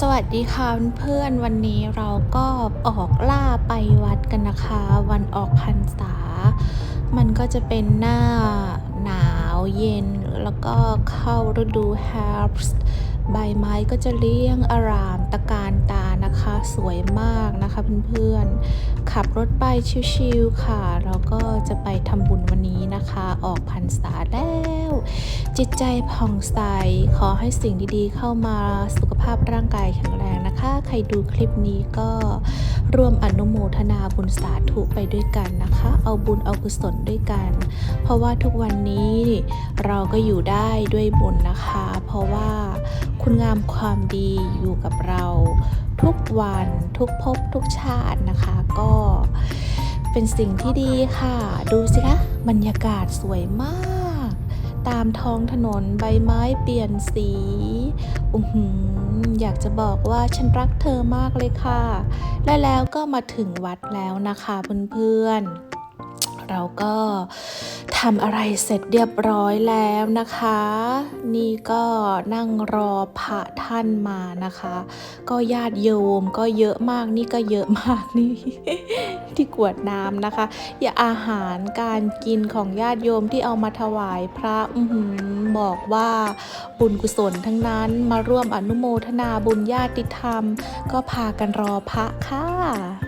สวัสดีค่ะเพื่อนวันนี้เราก็ออกล่าไปวัดกันนะคะ วันออกพรรษา มันก็จะเป็นหน้าหนาวเย็น แล้วก็เข้าฤดู h e r b s ใบไม้ก็จะเลี้ยงอารามตะการตา นะคะ สวยมากนะคะเพื่อนๆ ขับรถไปชิวๆค่ะ แล้วก็จะไปทำบุญวันนี้นะคะ ออกพรรษาแล้ว จิตใจผ่องใส ขอให้สิ่งดีๆ เข้ามาสุขภาพร่างกายแข็งแรงนะคะ ใครดูคลิปนี้ก็ ร่วมอนุโมทนาบุญสาธุไปด้วยกันนะคะ เอาบุญเอากุศลด้วยกัน เพราะว่าทุกวันนี้เราก็อยู่ได้ด้วยบุญนะคะ เพราะว่าคุณงามความดีอยู่กับเราทุกวันทุกภพทุกชาตินะคะ ก็เป็นสิ่งที่ดีค่ะ ดูสิคะบรรยากาศสวยมาก ตามท้องถนนใบไม้เปลี่ยนสีอือหือ อยากจะบอกว่าฉันรักเธอมากเลยค่ะ และแล้วก็มาถึงวัดแล้วนะคะเพื่อนๆเราก็ ทำอะไรเสร็จเรียบร้อยแล้วนะคะ นี่ก็นั่งรอพระท่านมานะคะ ก็ญาติโยมก็เยอะมากนี่ก็เยอะมากนี่ ที่กวดน้ำนะคะ อย่าอาหารการกินของญาติโยมที่เอามาถวายพระอื้อหือบอกว่าบุญกุศลทั้งนั้นมาร่วมอนุโมทนาบุญญาติธรรม ก็พากันรอพระค่ะ